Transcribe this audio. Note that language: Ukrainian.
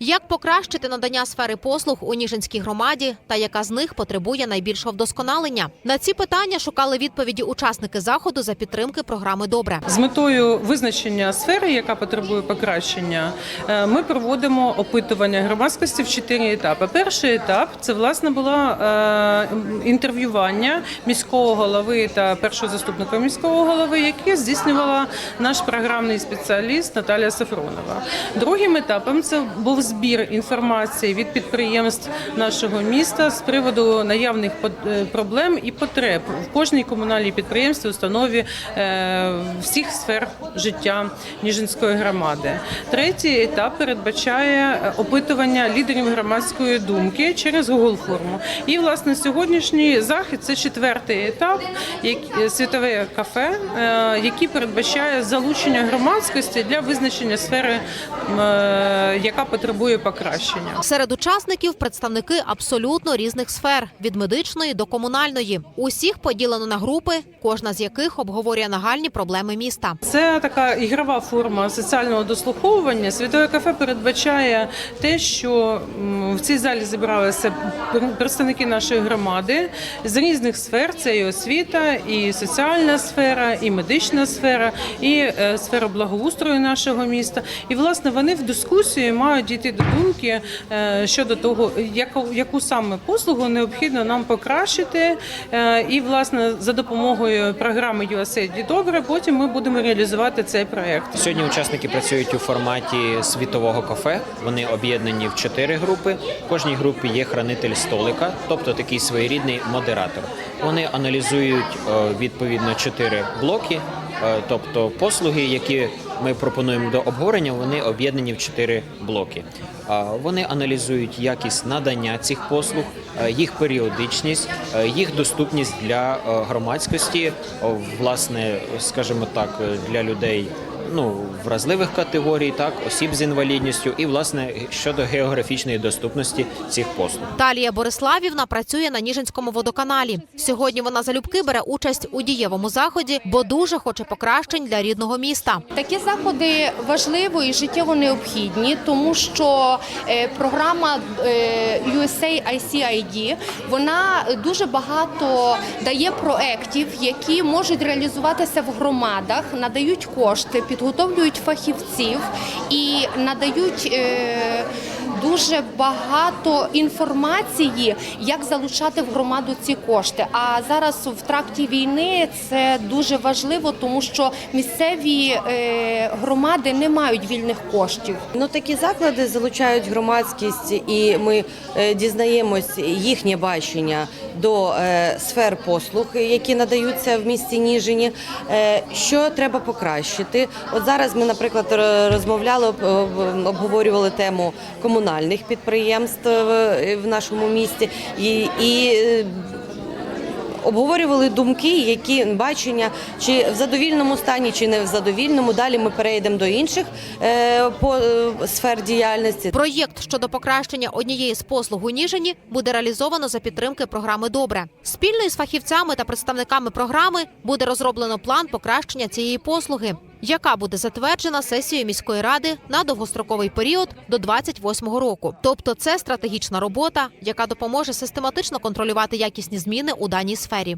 Як покращити надання сфери послуг у Ніжинській громаді та яка з них потребує найбільшого вдосконалення? На ці питання шукали відповіді учасники заходу за підтримки програми Добре. З метою визначення сфери, яка потребує покращення, е, ми проводимо опитування громадськості в чотири етапи. Перший етап це власне було е, інтерв'ювання міського голови та першого заступника міського голови, яке здійснювала наш програмний спеціаліст Наталія Сафронова. Другим етапом це був збір інформації від підприємств нашого міста з приводу наявних е, проблем і потреб в кожній комунальній підприємстві, установі е, всіх сфер життя Ніжинської громади. Третій етап передбачає е, опитування лідерів громадської думки через Google форму. І власне сьогоднішній захід це четвертий етап, як- світове кафе, який передбачає залучення громадськості для визначення сфери, яка потребує покращення. Серед учасників представники абсолютно різних сфер від медичної до комунальної. Усіх поділено на групи, кожна з яких обговорює нагальні проблеми міста. Це така ігрова форма соціального дослуховування. Світове кафе передбачає те, що в цій залі зібралися представники нашої громади з різних сфер. Це і освіта, і соціальна сфера, і медична сфера, і е, сфера благоустрою нашого міста. І власне вони в дискусії мають дійти до думки е, щодо того, яку, яку саме послугу необхідно нам покращити. Е, І власне за допомогою програми USAID добре, потім ми будемо реалізувати цей проект. Сьогодні учасники працюють у форматі світового кафе. Вони об'єднані в чотири групи. В кожній групі є хранитель столика, тобто такий своєрідний модератор. Вони аналізують е, відповідно чотири блоки, тобто послуги, які ми пропонуємо до обговорення, вони об'єднані в чотири блоки. Вони аналізують якість надання цих послуг, е, їх періодичність, е, їх доступність для е, громадськості, власне, скажімо так, е, для людей ну, вразливих категорій, так, осіб з інвалідністю, і власне щодо географічної доступності цих послуг. Талія Бориславівна працює на Ніжинському водоканалі. Сьогодні вона залюбки бере участь у дієвому заході, бо дуже хоче покращень для рідного міста. Такі заходи важливо і життєво необхідні, тому що е, програма е, USA ICID, вона дуже багато дає проєктів, які можуть реалізуватися в громадах, надають кошти, підготовлюють фахівців і надають. Дуже багато інформації, як залучати в громаду ці кошти. А зараз в тракті війни це дуже важливо, тому що місцеві е, громади не мають вільних коштів. Ну такі заклади залучають громадськість, і ми е, дізнаємось їхнє бачення до е, сфер послуг, які надаються в місті Ніжині. Що треба покращити? От зараз ми, наприклад, розмовляли, об- об- обговорювали тему комунальних підприємств е, в нашому місті і. і е, Обговорювали думки, які бачення, чи в задовільному стані, чи не в задовільному. Далі ми перейдемо до інших е, по е, сфер діяльності. Проєкт щодо покращення однієї з послуг у Ніжині буде реалізовано за підтримки програми Добре. Спільно із фахівцями та представниками програми буде розроблено план покращення цієї послуги, яка буде затверджена сесією міської ради на довгостроковий період до 28-го року. Тобто, це стратегічна робота, яка допоможе систематично контролювати якісні зміни у даній сфері.